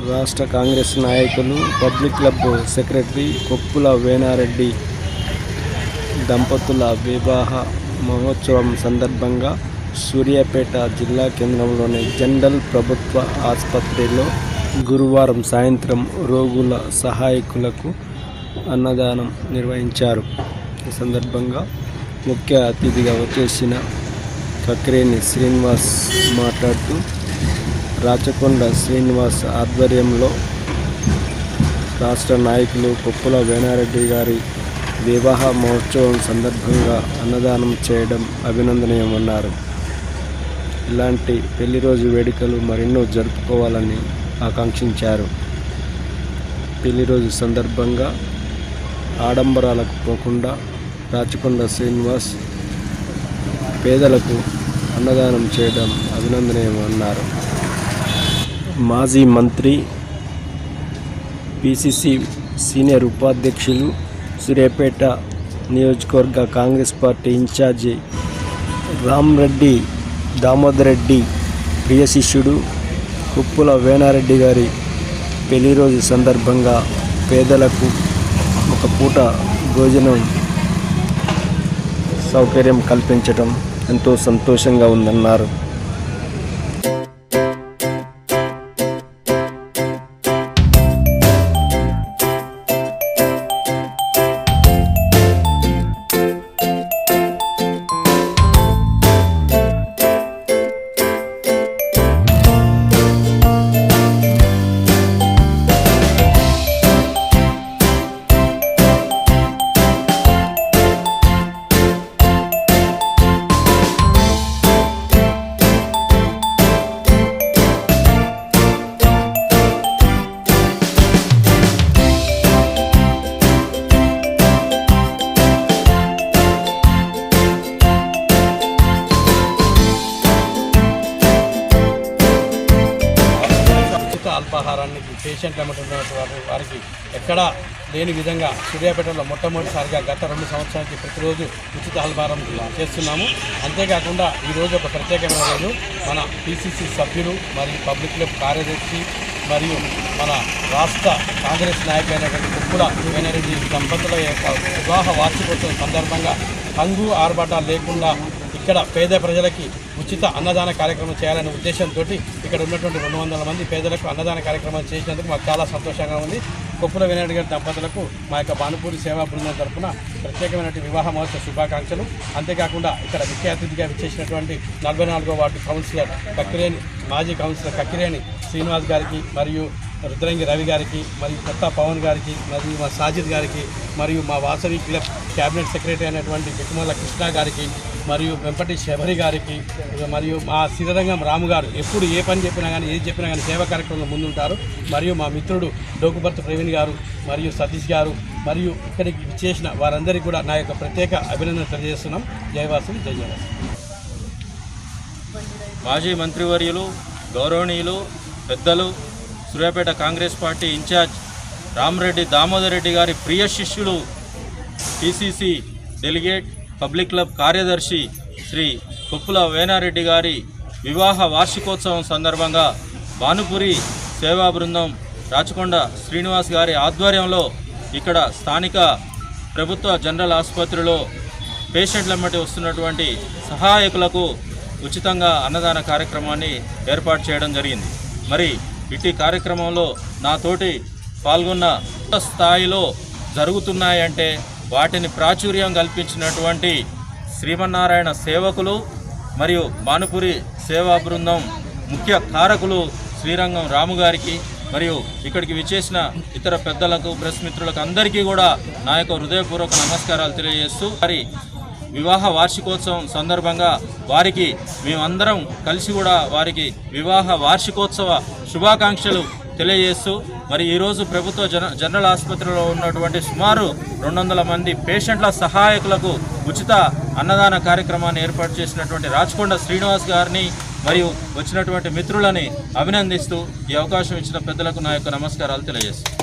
రాష్ట్ర కాంగ్రెస్ నాయకులు public club secretary Koppula Venareddy దంపతుల వివాహ మహోత్సవం సందర్భంగా సూర్యాపేట జిల్లా కేంద్రంలోని జనరల్ ప్రభుత్వ ఆసుపత్రిలో గురువారం సాయంత్రం రోగుల సహాయకులకు అన్నదానం నిర్వహించారు. ఈ సందర్భంగా ముఖ్య అతిథిగా వచ్చేసిన కక్రేని శ్రీనివాస్ మాట్లాడుతూ రాచకొండ శ్రీనివాస్ ఆధ్వర్యంలో రాష్ట్ర నాయకులు కొప్పుల వేణారెడ్డి గారి వివాహ మహోత్సవం సందర్భంగా అన్నదానం చేయడం అభినందనీయమన్నారు. ఇలాంటి పెళ్ళి రోజు వేడుకలు మరెన్నో జరుపుకోవాలని ఆకాంక్షించారు. పెళ్ళి రోజు సందర్భంగా ఆడంబరాలకు పోకుండా రాచకొండ శ్రీనివాస్ పేదలకు అన్నదానం చేయడం అభినందనీయమన్నారు. మాజీ మంత్రి పిసిసి సీనియర్ ఉపాధ్యక్షులు సూర్యాపేట నియోజకవర్గ Congress party incharge Ramreddy Damodar Reddy ప్రియ శిష్యుడు కుప్పుల వేణారెడ్డి గారి పెళ్ళి రోజు సందర్భంగా పేదలకు ఒక పూట భోజనం సౌకర్యం కల్పించడం ఎంతో సంతోషంగా ఉందన్నారు. అల్పాహారాన్ని పేషెంట్ ఉన్నటువంటి వారి- వారికి ఎక్కడా లేని విధంగా సూర్యాపేటలో మొట్టమొదటిసారిగా గత రెండు సంవత్సరాలకి ప్రతిరోజు ఉచిత అల్పాహారం చేస్తున్నాము. అంతేకాకుండా ఈరోజు ఒక ప్రత్యేకమైన రోజు. మన పిసిసి సభ్యులు మరియు పబ్లిక్ క్లబ్ కార్యదర్శి మరియు మన రాష్ట్ర కాంగ్రెస్ నాయకులైనటువంటి కుక్కుల వేనారెడ్డి దంపతుల యొక్క వివాహ వార్షికోత్సవం సందర్భంగా హంగు ఆర్భాటాలు లేకుండా ఇక్కడ పేద ప్రజలకి ఉచిత అన్నదాన కార్యక్రమం చేయాలనే ఉద్దేశంతో ఇక్కడ ఉన్నటువంటి రెండు వందల మంది పేదలకు అన్నదాన కార్యక్రమం చేసినందుకు మాకు చాలా సంతోషంగా ఉంది. కొప్పుల వినాయుడు గారి దంపతులకు మా యొక్క భానుపూరి సేవా బృందం తరఫున ప్రత్యేకమైనటువంటి వివాహ మహోత్సవ శుభాకాంక్షలు. అంతేకాకుండా ఇక్కడ ముఖ్య అతిథిగా విచ్చేసినటువంటి నలభై నాలుగో వార్డు కౌన్సిలర్ కక్కిరేని మాజీ కౌన్సిలర్ కక్కిరేని శ్రీనివాస్ గారికి మరియు రుద్రంగి రవి గారికి మరియు కొత్త పవన్ గారికి మరియు మా సాజిద్ గారికి మరియు మా వాసవి క్లబ్ క్యాబినెట్ సెక్రటరీ అయినటువంటి బిక్కుమల్ల కృష్ణ గారికి మరియు వెంపటి శబరి గారికి మరియు మా సిద్ధరంగం రాము గారు ఎప్పుడు ఏ పని చెప్పినా కానీ ఏది చెప్పినా కానీ సేవా కార్యక్రమంలో ముందుంటారు. మరియు మా మిత్రుడు డోకుబర్త్ ప్రవీణ్ గారు మరియు సతీష్ గారు మరియు ఇక్కడికి చేసిన వారందరికీ కూడా నా యొక్క ప్రత్యేక అభినందన తెలియజేస్తున్నాం. జయవాసులు జయ జయవాసు మాజీ మంత్రివర్యులు గౌరవనీయులు పెద్దలు Suryapet Congress party incharge Ramareddy Damodar Reddy garu ప్రియ శిష్యులు పిసిసి డెలిగేట్ పబ్లిక్ క్లబ్ కార్యదర్శి శ్రీ కొప్పుల వేనారెడ్డి గారి వివాహ వార్షికోత్సవం సందర్భంగా భానుపురి సేవా బృందం రాచకొండ శ్రీనివాస్ గారి ఆధ్వర్యంలో ఇక్కడ స్థానిక ప్రభుత్వ జనరల్ ఆసుపత్రిలో పేషెంట్ల మట్టి వస్తున్నటువంటి సహాయకులకు ఉచితంగా అన్నదాన కార్యక్రమాన్ని ఏర్పాటు చేయడం జరిగింది. మరి ఇట్టి కార్యక్రమంలో నాతోటి పాల్గొన్న స్థాయిలో జరుగుతున్నాయంటే వాటిని ప్రాచుర్యం కల్పించినటువంటి శ్రీమన్నారాయణ సేవకులు మరియు భానుపురి సేవా బృందం ముఖ్య కారకులు శ్రీరంగం రాము గారికి మరియు ఇక్కడికి విచ్చేసిన ఇతర పెద్దలకు ప్రెస్ మిత్రులకు అందరికీ కూడా నా యొక్క హృదయపూర్వక నమస్కారాలు తెలియజేస్తూ మరి వివాహ వార్షికోత్సవం సందర్భంగా వారికి మేమందరం కలిసి కూడా వారికి వివాహ వార్షికోత్సవ శుభాకాంక్షలు తెలియజేస్తూ మరి ఈరోజు ప్రభుత్వ జన జనరల్ ఆసుపత్రిలో ఉన్నటువంటి సుమారు రెండు వందల మంది పేషెంట్ల సహాయకులకు ఉచిత అన్నదాన కార్యక్రమాన్ని ఏర్పాటు చేసినటువంటి రాచకొండ శ్రీనివాస్ గారిని మరియు వచ్చినటువంటి మిత్రులని అభినందిస్తూ ఈ అవకాశం ఇచ్చిన పెద్దలకు నా యొక్క నమస్కారాలు తెలియజేస్తాను